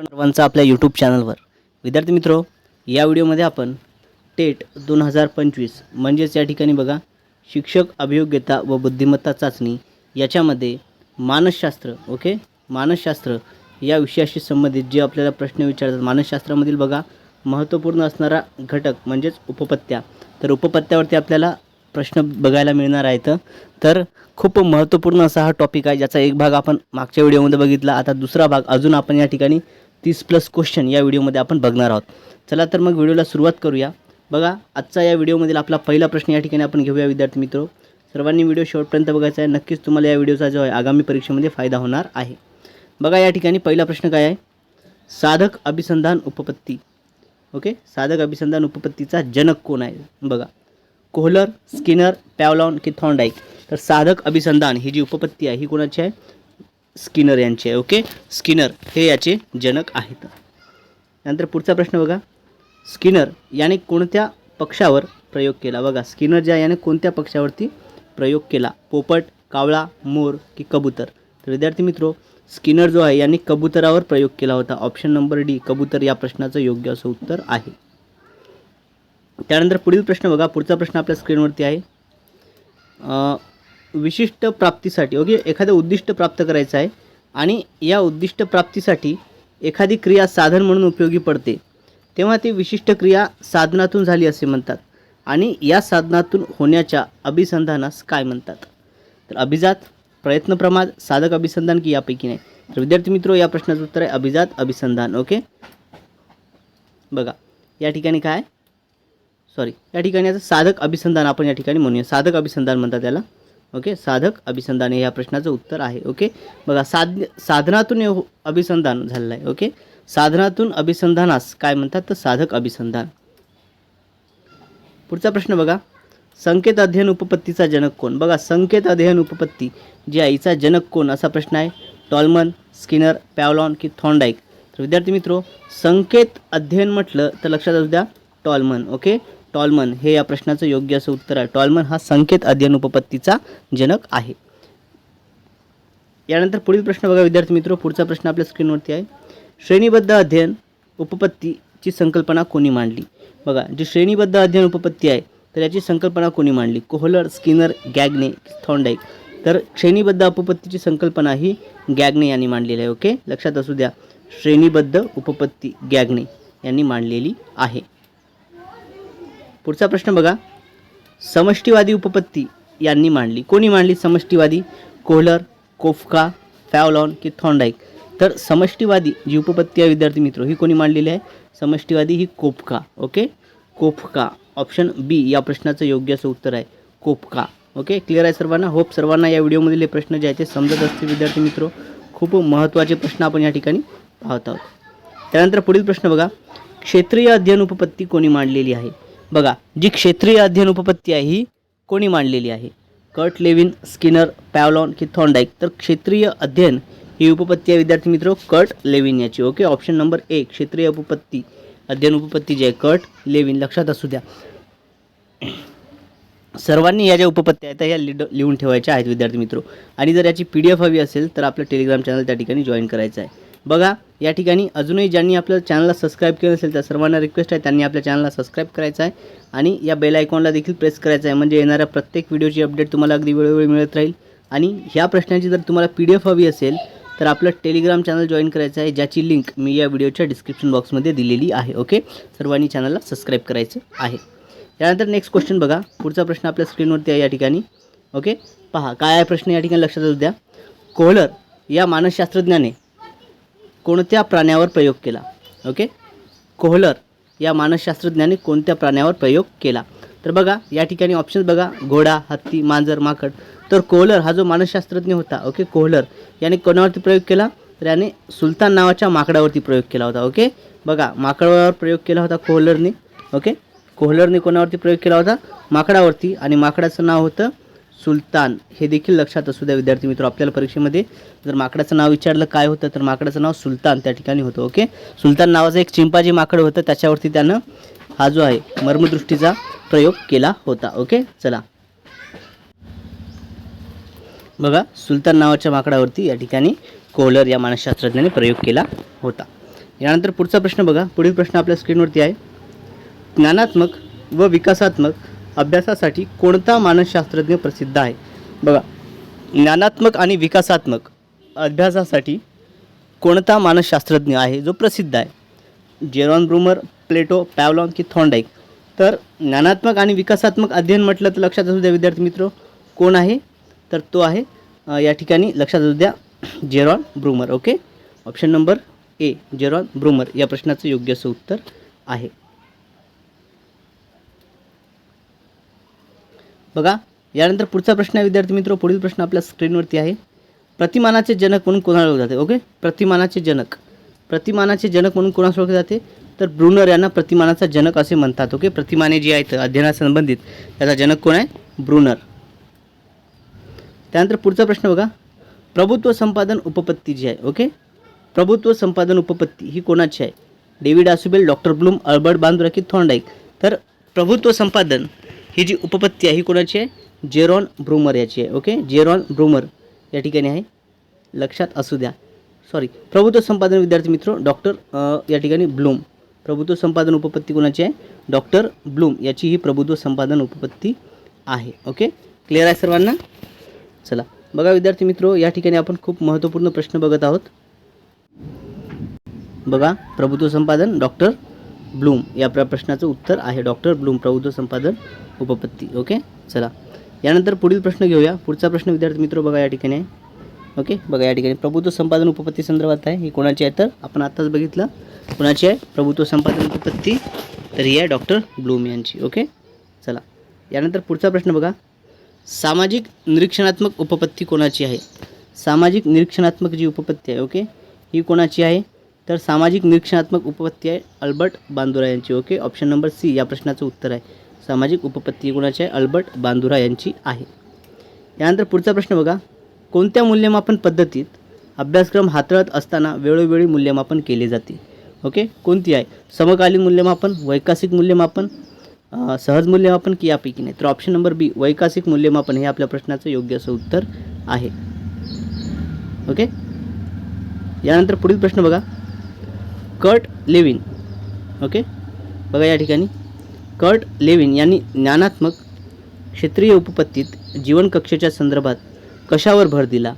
सर्वांचं आपल्या यूट्यूब चॅनलवर विद्यार्थी मित्रो या व्हिडिओमध्ये आपण टेट दोन हजार पंचवीस म्हणजेच या ठिकाणी बघा शिक्षक अभियोग्यता व बुद्धिमत्ता चाचणी याच्यामध्ये मानसशास्त्र ओके मानसशास्त्र या विषयाशी संबंधित जे आपल्याला प्रश्न विचारतात मानसशास्त्रामधील बघा महत्त्वपूर्ण असणारा घटक म्हणजेच उपपत्त्या. तर उपपत्त्यावरती आपल्याला प्रश्न बघायला मिळणार आहेत. तर खूप महत्त्वपूर्ण असा हा टॉपिक आहे ज्याचा एक भाग आपण मागच्या व्हिडिओमध्ये बघितला. आता दुसरा भाग अजून आपण या ठिकाणी तीस प्लस क्वेश्चन या व्हिडिओमध्ये आपण बघणार आहोत. चला तर मग व्हिडिओला सुरुवात करूया. बघा आजचा या व्हिडिओमधील आपला पहिला प्रश्न या ठिकाणी आपण घेऊया विद्यार्थी मित्र. सर्वांनी व्हिडिओ शेवटपर्यंत बघायचा आहे. नक्कीच तुम्हाला या व्हिडिओचा जो आहे आगामी परीक्षेमध्ये फायदा होणार आहे. बघा या ठिकाणी पहिला प्रश्न काय आहे? साधक अभिसंधान उपपत्ती. ओके? साधक अभिसंधान उपपत्तीचा जनक कोण आहे? बघा. कोहलर स्किनर पॅवलॉन की थॉन्डाईक. तर साधक अभिसंधान ही जी उपपत्ती आहे ही कोणाची आहे? स्किनर यांचे आहे ओके? स्किनर हे याचे जनक आहेत. नंतर पुढचा प्रश्न बघा. स्किनर याने कोणत्या पक्षावर प्रयोग केला? बघा स्किनर ज्या याने कोणत्या पक्षावरती प्रयोग केला? पोपट कावळा मोर की कबूतर? तर विद्यार्थी मित्रो स्किनर जो आहे यांनी कबुतरावर प्रयोग केला होता. ऑप्शन नंबर डी कबूतर या प्रश्नाचं योग्य असं उत्तर आहे. त्यानंतर पुढील प्रश्न बघा. पुढचा प्रश्न आपल्या स्क्रीनवरती आहे. विशिष्ट प्राप्तीसाठी ओके एखादं उद्दिष्ट प्राप्त करायचं आहे आणि या उद्दिष्ट प्राप्तीसाठी एखादी क्रिया साधन म्हणून उपयोगी पडते तेव्हा ती विशिष्ट क्रिया साधनातून झाली असे म्हणतात आणि या साधनातून होण्याच्या अभिसंधानास काय म्हणतात? तर अभिजात प्रयत्न प्रमाद साधक अभिसंधान की यापैकी नाही. तर विद्यार्थी मित्रो या प्रश्नाचं उत्तर आहे अभिजात अभिसंधान ओके? बघा या ठिकाणी काय सॉरी या ठिकाणी आता साधक अभिसंधान आपण या ठिकाणी म्हणूया. साधक अभिसंधान म्हणतात त्याला ओके? साधक अभिसंधान हे या प्रश्नाचं उत्तर आहे ओके? बघा साध साधनातून हे हो- अभिसंधान झालेलं आहे ओके? साधनातून अभिसंधानास काय म्हणतात? तर साधक अभिसंधान. पुढचा प्रश्न बघा. संकेत अध्ययन उपपत्तीचा जनक कोण? बघा संकेत अध्ययन उपपत्ती जी आहे हिचा जनक कोण? असा प्रश्न आहे. टॉलमन स्किनर पॅवलॉन की थॉन्डाईक? तर विद्यार्थी मित्रो संकेत अध्ययन म्हटलं तर लक्षात असू द्या टॉलमन ओके? टॉलमन हे या प्रश्नाचं योग्य असं उत्तर आहे. टॉलमन हा संकेत अध्ययन उपपत्तीचा जनक आहे. यानंतर पुढील प्रश्न बघा विद्यार्थी मित्र पुढचा प्रश्न आपल्या स्क्रीनवरती आहे. श्रेणीबद्ध अध्ययन उपपत्तीची संकल्पना कोणी मांडली? बघा जी श्रेणीबद्ध अध्ययन उपपत्ती आहे तर याची संकल्पना कोणी मांडली? कोहलर स्किनर गॅगने थॉन्डाईक तर श्रेणीबद्ध उपपत्तीची संकल्पना ही गॅगने यांनी मांडलेली आहे ओके? लक्षात असू द्या श्रेणीबद्ध उपपत्ती गॅगने यांनी मांडलेली आहे. पुढचा प्रश्न बघा. समष्टीवादी उपपत्ती यांनी मांडली. कोणी मांडली समष्टीवादी? कोहलर कोफका फॅवलॉन की थॉन्डाईक तर समष्टीवादी जी उपपत्ती आहे विद्यार्थी मित्र ही कोणी मांडलेली आहे? समष्टीवादी ही कोफका. ओके? कोफका. ऑप्शन बी या प्रश्नाचं योग्य असं उत्तर आहे. कोफका. ओके? क्लिअर आहे सर्वांना? होप सर्वांना या व्हिडिओमधील प्रश्न जे आहेत ते समजत असतील विद्यार्थी मित्र. खूप महत्त्वाचे प्रश्न आपण या ठिकाणी पाहत आहोत. त्यानंतर पुढील प्रश्न बघा. क्षेत्रीय अध्ययन उपपत्ती कोणी मांडलेली आहे? बघा जी क्षेत्रीय अध्ययन उपपत्ती आहे ही कोणी मांडलेली आहे? कट लेविन स्किनर पॅवलॉन की थॉन्डाईक? तर क्षेत्रीय अध्ययन ही उपपत्ती आहे विद्यार्थी मित्र कट लेविन याची ओके? ऑप्शन नंबर एक क्षेत्रीय उपपत्ती अध्ययन उपपत्ती जी आहे कट लेविन लक्षात असू द्या. सर्वांनी या ज्या उपपत्त्या आहेत या लिड लिहून ठेवायच्या आहेत विद्यार्थी मित्रो. आणि जर याची पी डी एफ हवी असेल तर आपलं टेलिग्राम चॅनल त्या ठिकाणी जॉईन करायचं आहे. बघा या ठिकाणी अजूनही ज्यांनी आपल्या चॅनलला सबस्क्राईब केलं असेल त्या सर्वांना रिक्वेस्ट आहे त्यांनी आपल्या चॅनलला सबस्क्राईब करायचं आहे आणि या बेल आयकॉनला देखील प्रेस करायचं आहे. म्हणजे येणाऱ्या प्रत्येक व्हिडिओची अपडेट तुम्हाला अगदी वेळोवेळी मिळत राहील. आणि ह्या प्रश्नाची जर तुम्हाला पी डी एफ हवी असेल तर आपलं टेलिग्राम चॅनल जॉईन करायचं आहे ज्याची लिंक मी या व्हिडिओच्या डिस्क्रिप्शन बॉक्समध्ये दिलेली आहे ओके सर्वांनी चॅनलला सबस्क्राईब करायचं आहे. त्यानंतर नेक्स्ट क्वेश्चन बघा. पुढचा प्रश्न आपल्या स्क्रीनवरती आहे या ठिकाणी ओके पहा काय आहे प्रश्न या ठिकाणी लक्षात असू द्या. कोहलर या मानसशास्त्रज्ञाने कोणत्या प्राण्यावर प्रयोग केला? ओके कोहलर या मानसशास्त्रज्ञाने कोणत्या प्राण्यावर प्रयोग केला? तर बघा या ठिकाणी ऑप्शन्स बघा. घोडा हत्ती मांजर माकड. तर कोहलर हा जो मानसशास्त्रज्ञ होता ओके कोहलर याने कोणावरती प्रयोग केला? तर याने सुलतान नावाच्या माकडावरती प्रयोग केला होता ओके बघा माकडावर प्रयोग केला होता कोहलरने ओके कोहलरने कोणावरती प्रयोग केला होता? माकडावरती. आणि माकडाचं नाव होतं सुलतान हे देखील लक्षात असू द्या विद्यार्थी मित्र. आपल्याला परीक्षेमध्ये जर माकडाचं नाव विचारलं काय होतं तर माकडाचं नाव सुलतान त्या ठिकाणी होतं ओके? सुलतान नावाचं एक चिंपाजी माकड होतं त्याच्यावरती त्यानं हा जो आहे मर्मदृष्टीचा प्रयोग केला होता ओके? चला. बघा सुलतान नावाच्या माकडावरती या ठिकाणी कोहलर या मानसशास्त्रज्ञाने प्रयोग केला होता. यानंतर पुढचा प्रश्न बघा पुढील प्रश्न आपल्या स्क्रीनवरती आहे. ज्ञानात्मक व विकासात्मक अभ्यासासाठी कोणता मानसशास्त्रज्ञ प्रसिद्ध आहे? बघा ज्ञानात्मक आणि विकासात्मक अभ्यासासाठी कोणता मानसशास्त्रज्ञ आहे जो प्रसिद्ध आहे? जेरॉन ब्रूमर प्लेटो पॅवलॉन की थॉन्डाईक तर ज्ञानात्मक आणि विकासात्मक अध्ययन म्हटलं तर लक्षात असू द्या विद्यार्थी मित्र. कोण आहे? तर तो आहे या ठिकाणी लक्षात असू द्या Jerome Bruner okay? Option number A Jerome Bruner. या प्रश्नाचं योग्य असं उत्तर आहे. बघा यानंतर पुढचा प्रश्न आहे विद्यार्थी मित्र पुढील प्रश्न आपल्या स्क्रीनवरती आहे. प्रतिमानाचे जनक म्हणून कोणाला ओळखले जाते? ओके? प्रतिमानाचे जनक. प्रतिमानाचे जनक म्हणून कोणास ओळखले जाते? तर ब्रुनर यांना प्रतिमानाचा जनक असे म्हणतात ओके? प्रतिमाने जी आहेत अध्ययनासंबंधित त्याचा जनक कोण आहे? ब्रुनर. त्यानंतर पुढचा प्रश्न बघा. प्रभुत्व संपादन उपपत्ती जी आहे ओके? प्रभुत्व संपादन उपपत्ती ही कोणाची आहे? David Ausubel doctor Bloom Albert बांदुराकी Thorndike तर प्रभुत्व संपादन ही जी उपपत्ती आहे ही कोणाची आहे? जेरॉन ब्रूमर याची आहे ओके जेरॉन ब्रूमर या ठिकाणी आहे. लक्षात असू द्या. सॉरी प्रभुत्व संपादन विद्यार्थी मित्र डॉक्टर या ठिकाणी ब्लूम. प्रभुत्व संपादन उपपत्ती कोणाची आहे? Doctor Bloom. याची ही प्रभुत्व संपादन उपपत्ती आहे ओके क्लिअर आहे सर्वांना? चला. बघा विद्यार्थी मित्र या ठिकाणी आपण खूप महत्त्वपूर्ण प्रश्न बघत आहोत. बघा प्रभुत्व संपादन डॉक्टर ब्लूम या प्र प्रश्नाचं उत्तर आहे. डॉक्टर ब्लूम प्रभुत्व संपादन उपपत्ती. ओके? चला. यानंतर पुढील प्रश्न घेऊया. पुढचा प्रश्न विद्यार्थी मित्र बघा या ठिकाणी. आहे ओके? बघा या ठिकाणी. प्रभुत्व संपादन उपपत्ती संदर्भात आहे. ही कोणाची आहे तर? आपण आत्ताच बघितलं. कोणाची आहे? प्रभुत्व संपादन उपपत्ती. तर ही आहे डॉक्टर ब्लूम यांची. ओके? चला. यानंतर पुढचा प्रश्न बघा. सामाजिक निरीक्षणात्मक उपपत्ती कोणाची आहे? सामाजिक निरीक्षणात्मक जी उपपत्ती आहे ओके? ही कोणाची आहे? तर सामाजिक निरीक्षणात्मक उपपत्ती आहे अल्बर्ट बांदुरा यांची ओके? ऑप्शन नंबर सी या प्रश्नाचं उत्तर आहे. सामाजिक उपपत्ती कोणाची आहे? अल्बर्ट बांदुरा यांची आहे. यानंतर पुढचा प्रश्न बघा. कोणत्या मूल्यमापन पद्धतीत अभ्यासक्रम हाताळत असताना वेळोवेळी मूल्यमापन केले जाते? ओके? कोणती आहे? समकालीन मूल्यमापन वैकासिक मूल्यमापन सहज मूल्यमापन की यापैकी नाही? तर ऑप्शन नंबर बी वैकासिक मूल्यमापन हे आपल्या प्रश्नाचं योग्य असं उत्तर आहे. ओके? यानंतर पुढील प्रश्न बघा. Kurt Lewin okay? बघा या ठिकाणी. कर्ट लेविन यांनी ज्ञानात्मक क्षेत्रीय उपपत्तीत जीवन कक्षेच्या संदर्भात कशावर भर दिला?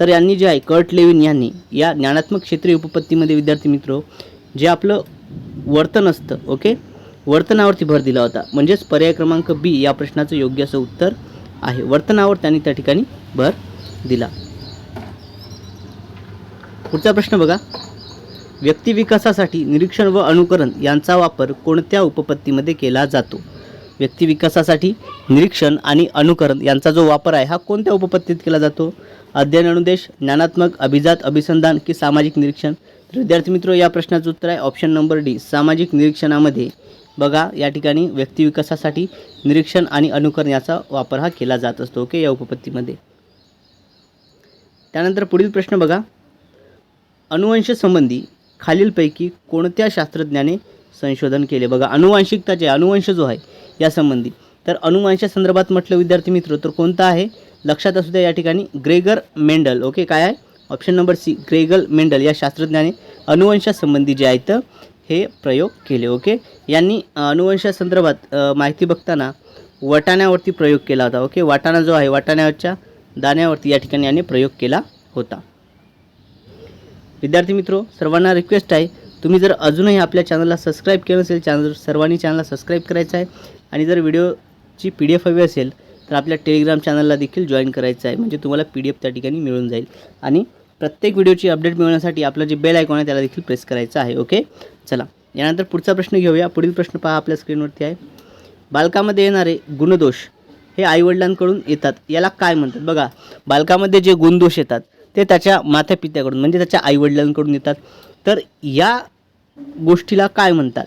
तर यांनी जे आहे कर्ट लेविन यांनी या ज्ञानात्मक क्षेत्रीय उपपत्तीमध्ये विद्यार्थी मित्र जे आपलं वर्तन असतं ओके? वर्तनावरती भर दिला होता. म्हणजेच पर्याय क्रमांक बी या प्रश्नाचं योग्य असं उत्तर आहे. वर्तनावर त्यांनी त्या ठिकाणी भर दिला. पुढचा प्रश्न बघा. व्यक्तिविकासासाठी निरीक्षण व अनुकरण यांचा वापर कोणत्या उपपत्तीमध्ये केला जातो? व्यक्तिविकासासाठी निरीक्षण आणि अनुकरण यांचा जो वापर आहे हा कोणत्या उपपत्तीत केला जातो? अध्ययन अनुदेश ज्ञानात्मक अभिजात अभिसंधान की सामाजिक निरीक्षण? तर विद्यार्थी मित्र या प्रश्नाचं उत्तर आहे ऑप्शन नंबर डी सामाजिक निरीक्षणामध्ये. बघा या ठिकाणी व्यक्तिविकासासाठी निरीक्षण आणि अनुकरण याचा वापर हा केला जात असतो ओके या उपपत्तीमध्ये. त्यानंतर पुढील प्रश्न बघा. अनुवंशसंबंधी खालीलपैकी कोणत्या शास्त्रज्ञाने संशोधन केले? बघा अनुवांशिकताचे अनुवंश जो आहे यासंबंधी. तर अनुवंशासंदर्भात म्हटलं विद्यार्थी मित्र तर कोणता आहे? लक्षात असू द्या या ठिकाणी ग्रेगर मेंडल ओके काय आहे? Option number C Gregor Mendel. या शास्त्रज्ञाने अनुवंशासंबंधी जे आहेत हे प्रयोग केले ओके? यांनी अनुवंशासंदर्भात माहिती बघताना वटाण्यावरती प्रयोग केला होता ओके? वाटाणा जो आहे वाटाण्याच्या दाण्यावरती या ठिकाणी यांनी प्रयोग केला होता. विद्यार्थी मित्रो सर्वांना रिक्वेस्ट आहे तुम्ही जर अजूनही आपल्या चॅनलला सबस्क्राईब केलं असेल चॅनल सर्वांनी चॅनलला सबस्क्राईब करायचं आहे. आणि जर व्हिडिओची पी डी एफ हवी असेल तर आपल्या टेलिग्राम चॅनलला देखील जॉईन करायचं आहे. म्हणजे तुम्हाला पी डी एफ त्या ठिकाणी मिळून जाईल. आणि प्रत्येक व्हिडिओची अपडेट मिळवण्यासाठी आपलं जे बेल आयकॉन आहे त्याला देखील प्रेस करायचं आहे ओके चला यानंतर पुढचा प्रश्न घेऊया. पुढील प्रश्न पहा आपल्या स्क्रीनवरती आहे. बालकामध्ये येणारे गुणदोष हे आईवडिलांकडून येतात. याला काय म्हणतात? बघा बालकामध्ये जे गुणदोष येतात ते त्याच्या मातापित्याकडून म्हणजे त्याच्या आईवडिलांकडून येतात. तर या गोष्टीला काय म्हणतात?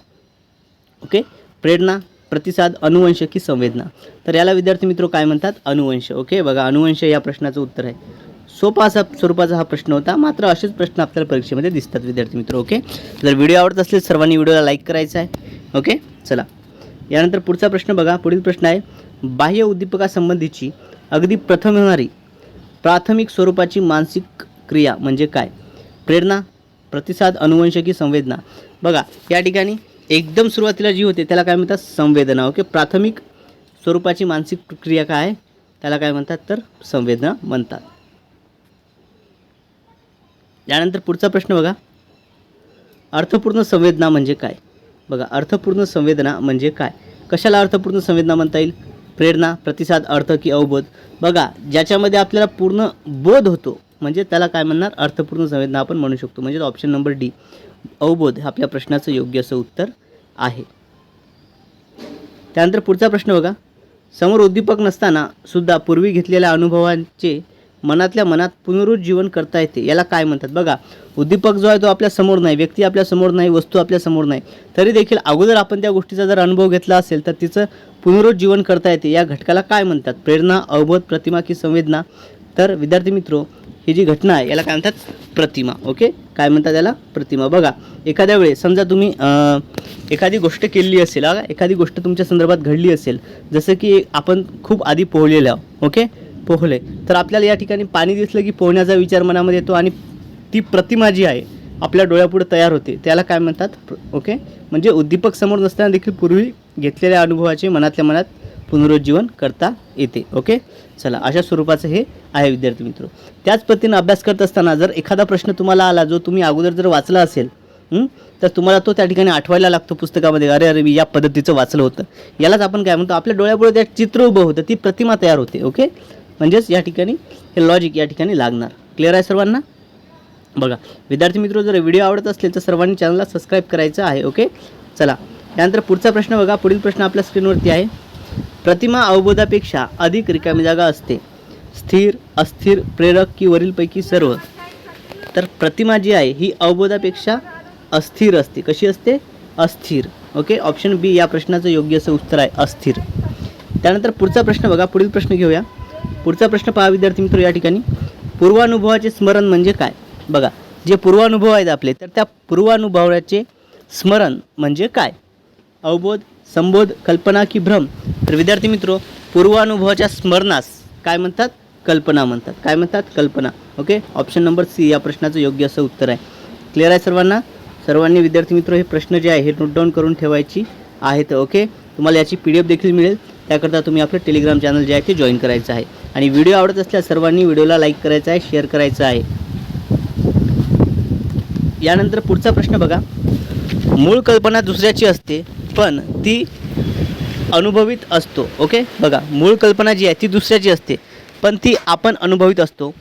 ओके? प्रेरणा प्रतिसाद अनुवंश की संवेदना. तर याला विद्यार्थी मित्र काय म्हणतात? अनुवंश. ओके? बघा अनुवंश या प्रश्नाचं उत्तर आहे. सोपा असा स्वरूपाचा हा प्रश्न होता. मात्र असेच प्रश्न आपल्याला परीक्षेमध्ये दिसतात विद्यार्थी मित्र. ओके? जर व्हिडिओ आवडत असेल सर्वांनी व्हिडिओला लाईक करायचा आहे. ओके? चला. यानंतर पुढचा प्रश्न बघा. पुढील प्रश्न आहे बाह्य उद्दीपकासंबंधीची अगदी प्रथम होणारी प्राथमिक स्वरूपाची मानसिक क्रिया म्हणजे काय? प्रेरणा प्रतिसाद अनुवंशकी संवेदना. बघा या ठिकाणी एकदम सुरुवातीला जी होते त्याला काय म्हणतात? संवेदना. ओके? प्राथमिक स्वरूपाची मानसिक प्रक्रिया काय? आहे त्याला काय म्हणतात? तर संवेदना म्हणतात. यानंतर पुढचा प्रश्न बघा. अर्थपूर्ण संवेदना म्हणजे काय? बघा अर्थपूर्ण संवेदना म्हणजे काय? कशाला अर्थपूर्ण संवेदना म्हणता येईल? प्रेरणा प्रतिसाद अर्थ की अवबोध. बघा ज्याच्यामध्ये आपल्याला पूर्ण बोध होतो म्हणजे त्याला काय म्हणणार? अर्थपूर्ण संवेदना आपण म्हणू शकतो. म्हणजे ऑप्शन नंबर डी अवबोध हे आपल्या प्रश्नाचं योग्य असं उत्तर आहे. त्यानंतर पुढचा प्रश्न बघा. समोर उद्दीपक नसताना सुद्धा पूर्वी घेतलेल्या अनुभवांचे मनातल्या मनात पुनरुज्जीवन करता येते. याला काय म्हणतात? बघा उद्दीपक जो आहे तो आपल्यासमोर नाही व्यक्ती आपल्यासमोर नाही वस्तू आपल्यासमोर नाही. तरी देखील अगोदर आपण त्या गोष्टीचा जर अनुभव घेतला असेल तर तिचं पुनरुज्जीवन करता येते. या घटकाला काय म्हणतात? प्रेरणा अवबोध प्रतिमा की संवेदना. तर विद्यार्थी मित्रो ही जी घटना आहे याला काय म्हणतात? प्रतिमा. ओके? काय म्हणतात याला? प्रतिमा. बघा एखाद्या वेळेस समजा तुम्ही एखादी गोष्ट केलेली असेल एखादी गोष्ट तुमच्या संदर्भात घडली असेल जसं की आपण खूप आधी पोहलेलं आहोत ओके? पोहले. तर आपल्याला या ठिकाणी पाणी दिसलं की पोहण्याचा विचार मनामध्ये येतो आणि ती प्रतिमा जी आहे आपल्या डोळ्यापुढे तयार होते. त्याला काय म्हणतात? ओके? म्हणजे उद्दीपक समोर नसताना देखील पूर्वी घेतलेल्या अनुभवाचे मनातल्या मनात पुनरुज्जीवन करता येते. ओके? चला अशा स्वरूपाचं हे आहे विद्यार्थी मित्र. त्याच पद्धतीनं अभ्यास करत असताना जर एखादा प्रश्न तुम्हाला आला जो तुम्ही अगोदर जर वाचला असेल तर तुम्हाला तो त्या ठिकाणी आठवायला लागतो पुस्तकामध्ये अरे अरे मी या पद्धतीचं वाचलं होतं. यालाच आपण काय म्हणतो? आपल्या डोळ्यापुढे त्या चित्र उभं होतं ती प्रतिमा तयार होते. ओके? म्हणजेच या ठिकाणी हे लॉजिक या ठिकाणी लागणार. क्लिअर आहे सर्वांना? बघा विद्यार्थी मित्र जर व्हिडिओ आवडत असतील तर सर्वांनी चॅनलला सबस्क्राईब करायचं आहे ओके चला त्यानंतर पुढचा प्रश्न बघा. पुढील प्रश्न आपल्या स्क्रीनवरती आहे. प्रतिमा अवबोधापेक्षा अधिक रिकामी जागा असते. स्थिर अस्थिर प्रेरक की वरीलपैकी सर्व. तर प्रतिमा जी आहे ही अवबोधापेक्षा अस्थिर असते. कशी असते? अस्थिर. ओके ऑप्शन बी या प्रश्नाचं योग्य असं उत्तर आहे अस्थिर. त्यानंतर पुढचा प्रश्न बघा. पुढील प्रश्न घेऊया. पुढचा प्रश्न पहा विद्यार्थी मित्र या ठिकाणी. पूर्वानुभवाचे स्मरण म्हणजे काय? बघा जे पूर्वानुभव आहेत आपले तर त्या पूर्वानुभवाचे स्मरण म्हणजे काय? अवबोध संबोध कल्पना की भ्रम. तर विद्यार्थी मित्र पूर्वानुभवाच्या स्मरणास काय म्हणतात? कल्पना म्हणतात. काय म्हणतात? कल्पना. ओके? ऑप्शन नंबर सी या प्रश्नाचं योग्य असं उत्तर आहे. क्लिअर आहे सर्वांना? सर्वांनी विद्यार्थी मित्र हे प्रश्न जे आहे हे नोट डाऊन करून ठेवायची आहेत ओके? तुम्हाला याची पी डी एफ देखील मिळेल. त्याकरता तुम्ही आपलं टेलिग्राम चॅनल जे आहे ते जॉईन करायचं आहे. आणि व्हिडिओ आवडत असल्यास सर्वांनी व्हिडिओला लाईक करायचा आहे शेअर करायचं आहे. यानंतर पुढचा प्रश्न बघा. मूळ कल्पना दुसऱ्याची असते पण ती अनुभवित असतो. ओके बघा मूळ कल्पना जी आहे ती दुसऱ्याची असते पण ती आपण अनुभवित असतो.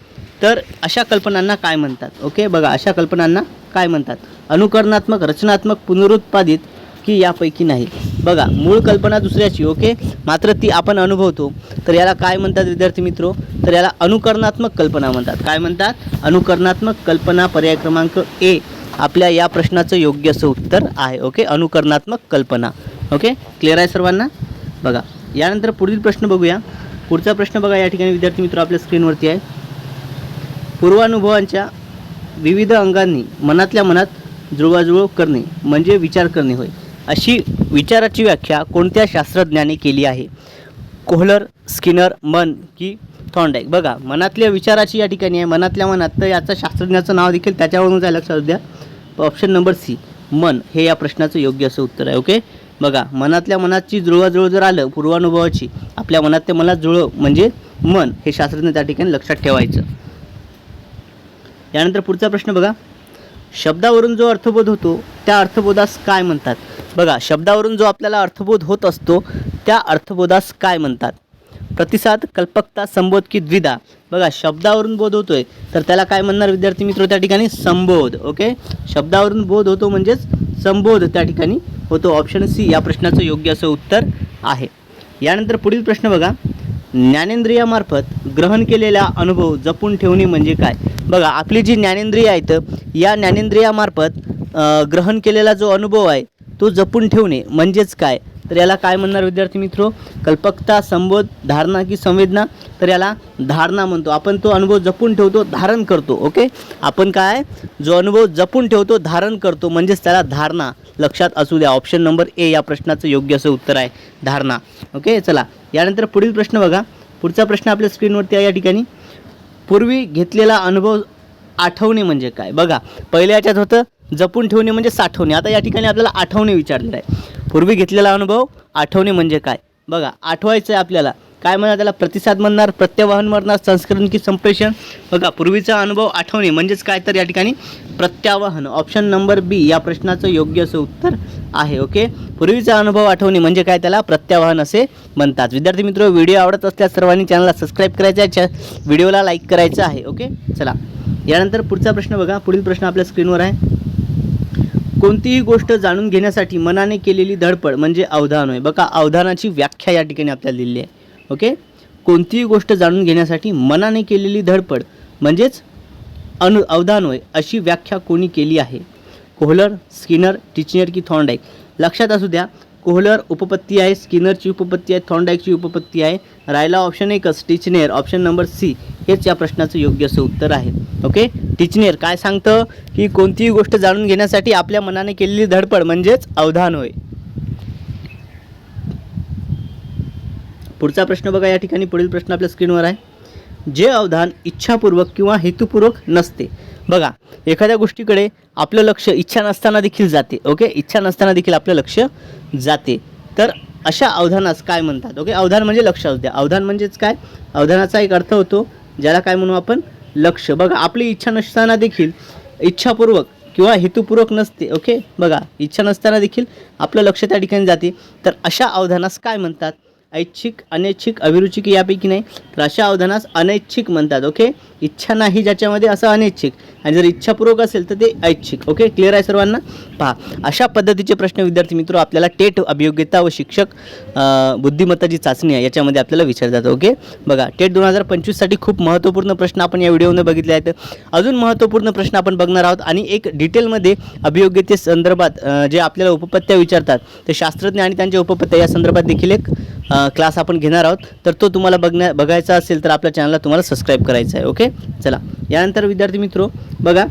तर अशा कल्पनांना काय म्हणतात? ओके बघा अशा कल्पनांना काय म्हणतात? अनुकरणात्मक रचनात्मक पुनरुत्पादित की यापैकी नाही. बघा मूळ कल्पना दुसऱ्याची ओके? मात्र ती आपण अनुभवतो. तर याला काय म्हणतात विद्यार्थी मित्रो? तर याला अनुकरणात्मक कल्पना म्हणतात. काय म्हणतात? अनुकरणात्मक कल्पना पर्याय क्रमांक ए आपल्या या प्रश्नाचं योग्य असं उत्तर आहे ओके? अनुकरणात्मक कल्पना. ओके? क्लिअर आहे सर्वांना? बघा यानंतर पुढील प्रश्न बघूया. पुढचा प्रश्न बघा या ठिकाणी विद्यार्थी मित्र आपल्या स्क्रीनवरती आहे. पूर्वानुभवांच्या विविध अंगांनी मनातल्या मनात जुळवाजुळव करणे म्हणजे विचार करणे होय. अशी विचाराची व्याख्या कोणत्या शास्त्रज्ञाने केली आहे? कोहलर स्किनर मन की थॉन्डाईक बघा मनातल्या विचाराची या ठिकाणी आहे. मनातल्या मनात तर याचं शास्त्रज्ञाचं नाव देखील त्याच्यावरून जाय लक्षात द्या. ऑप्शन नंबर सी मन. हे या प्रश्नाचं योग्य असं उत्तर आहे ओके बघा मनातल्या मनाची जुळवाजुळव जर आलं पूर्वानुभवाची आपल्या मनात ते मनात जुळव म्हणजे मन हे शास्त्रज्ञ त्या ठिकाणी लक्षात ठेवायचं. यानंतर पुढचा प्रश्न बघा. शब्दावरून जो अर्थबोध होतो त्या अर्थबोधास काय म्हणतात? बघा शब्दावरून जो आपल्याला अर्थबोध होत असतो त्या अर्थबोधास काय म्हणतात? प्रतिसाद कल्पकता संबोध की द्विधा. बघा शब्दावरून बोध होतोय तर त्याला काय म्हणणार विद्यार्थी मित्र त्या ठिकाणी? संबोध ओके शब्दावरून बोध होतो म्हणजेच संबोध त्या ठिकाणी होतो. ऑप्शन सी या प्रश्नाचं योग्य असं उत्तर आहे. यानंतर पुढील प्रश्न बघा. ज्ञानेंद्रियामार्फत ग्रहण केलेला अनुभव जपून ठेवणे म्हणजे काय? बघा आपली जी ज्ञानेंद्रिय आहेत या ज्ञानेंद्रियामार्फत ग्रहण केलेला जो अनुभव आहे तो जपून ठेवणे म्हणजेच काय? तर याला काय म्हणणार विद्यार्थी मित्रो? कल्पकता संबोध धारणा की संवेदना? तर याला धारणा म्हणतो. आपण तो अनुभव जपून ठेवतो धारण करतो ओके? आपण काय? जो अनुभव जपून ठेवतो धारण करतो म्हणजेच त्याला धारणा. लक्षात असू द्या ऑप्शन नंबर ए या प्रश्नाचं योग्य असं उत्तर आहे धारणा. ओके? चला यानंतर पुढील प्रश्न बघा. पुढचा प्रश्न आपल्या स्क्रीनवरती आहे या ठिकाणी. पूर्वी घेतलेला अनुभव आठवणे म्हणजे काय? बघा पहिल्या याच्यात होतं जपून ठेवणे म्हणजे साठवणे. आता या ठिकाणी आपल्याला आठवणे विचारलेलं आहे पूर्वी घेतलेला अनुभव आठवणे म्हणजे काय? बघा आठवायचं आहे आपल्याला. काय म्हणणार त्याला? प्रतिसाद म्हणणार प्रत्यवाहन म्हणणार संस्करण की संप्रेषण? बघा पूर्वीचा अनुभव आठवणे म्हणजेच काय तर या ठिकाणी? प्रत्यावाहन. ऑप्शन नंबर बी या प्रश्नाचं योग्य असं उत्तर आहे ओके पूर्वीचा अनुभव आठवणे म्हणजे काय त्याला? प्रत्यावाहन असे म्हणतात. विद्यार्थी मित्र व्हिडिओ आवडत असल्यास सर्वांनी चॅनलला सबस्क्राईब करायचं आहे. व्हिडिओला लाईक करायचं आहे ओके चला. यानंतर पुढचा प्रश्न बघा. पुढील प्रश्न आपल्या स्क्रीनवर आहे. कोणतीही गोष्ट जाणून घेण्यासाठी मनाने केलेली धडपड म्हणजे अवधान होय. बघा अवधानाची व्याख्या या ठिकाणी आपल्याला दिलेली आहे. ओके? कोणतीही गोष्ट जाणून घेण्यासाठी मनाने केलेली धडपड म्हणजेच अनु अवधान होय अशी व्याख्या कोणी केली आहे? कोहलर स्किनर टिचनर की थॉर्नडाईक? लक्षात असू द्या कोहलर उपपत्ती आहे स्किनरची उपपत्ती आहे थॉर्नडाईकची उपपत्ती आहे. राहिला ऑप्शन एकच टिचनेर. ऑप्शन नंबर सी हेच या प्रश्नाचं योग्य असं उत्तर आहे. ओके? टिचनेर काय सांगतं? की कोणतीही गोष्ट जाणून घेण्यासाठी आपल्या मनाने केलेली धडपड म्हणजेच अवधान होय. पुढचा प्रश्न बघा या ठिकाणी. पुढील प्रश्न आपल्या स्क्रीनवर आहे. जे अवधान इच्छापूर्वक किंवा हेतुपूर्वक नसते. बघा एखाद्या गोष्टीकडे आपलं लक्ष इच्छा नसताना देखील जाते ओके इच्छा नसताना देखील आपलं लक्ष जाते. तर अशा अवधानास काय म्हणतात ओके अवधान म्हणजे लक्ष असू द्या. अवधान म्हणजेच काय? अवधानाचा एक अर्थ होतो ज्याला काय म्हणू आपण? लक्ष. बघा आपली इच्छा नसताना देखील इच्छापूर्वक किंवा हेतुपूर्वक नसते ओके बघा इच्छा नसताना देखील आपलं लक्ष त्या ठिकाणी जाते. तर अशा अवधानास काय म्हणतात? ऐच्छिक अनैच्छिक अभिरुचिक यापैकी नाही. तर अशा अवधानास अनैच्छिक म्हणतात ओके इच्छा नाही ज्याच्यामध्ये असं अनैच्छिक. आणि जर इच्छापूर्वक असेल तर ते ऐच्छिक. ओके क्लिअर आहे सर्वांना? पहा. अशा पद्धतीचे प्रश्न विद्यार्थी मित्र आपल्याला टेट अभियोग्यता व शिक्षक बुद्धिमत्ताची चाचणी आहे याच्यामध्ये आपल्याला विचारतात. ओके बघा टेट दोन हजार पंचवीससाठी खूप महत्त्वपूर्ण प्रश्न आपण या व्हिडिओमध्ये बघितले आहेत. अजून महत्त्वपूर्ण प्रश्न आपण बघणार आहोत आणि एक डिटेलमध्ये अभियोग्यते संदर्भात जे आपल्याला उपपत्त्या विचारतात ते शास्त्रज्ञ आणि त्यांच्या उपपत्त्या या संदर्भात देखील एक क्लास आपण घेणार आहोत. तर तो तुम्हाला बघण्या बघायचा असेल तर आपल्या चॅनलला तुम्हाला सबस्क्राईब करायचा आहे. ओके ओके चला. यानंतर विद्यार्थी मित्रो बघा.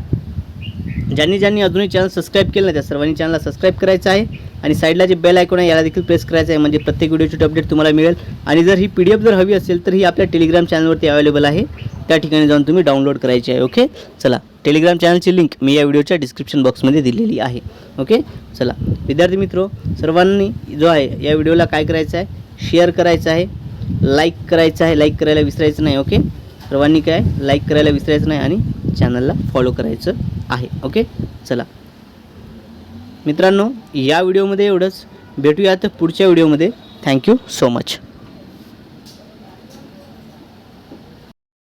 ज्यांनी ज्यांनी अजूनही चॅनल सबस्क्राईब केलं नाही त्या सर्वांनी चॅनलला सबस्क्राईब करायचं आहे. आणि साईडला जे बेल आयकॉन आहे याला देखील प्रेस करायचं आहे. म्हणजे प्रत्येक व्हिडिओची अपडेट तुम्हाला मिळेल. आणि जर ही पी डी एफ जर हवी असेल तर ही आपल्या टेलिग्राम चॅनलवरती अवेलेबल आहे. त्या ठिकाणी जाऊन तुम्ही डाउनलोड करायची आहे ओके चला. टेलिग्राम चॅनलची लिंक मी या व्हिडिओच्या डिस्क्रिप्शन बॉक्समध्ये दिलेली आहे ओके चला. विद्यार्थी मित्रो सर्वांनी जो आहे या व्हिडिओला काय करायचं आहे? शेअर करायचं आहे. लाईक करायचं आहे. लाईक करायला विसरायचं नाही ओके सर्वांनी काय लाईक करायला विसरायचं नाही आणि चॅनलला फॉलो करायचं आहे. ओके चला. मित्रांनो या व्हिडिओमध्ये एवढंच. भेटूयात पुढच्या व्हिडिओमध्ये थँक्यू सो मच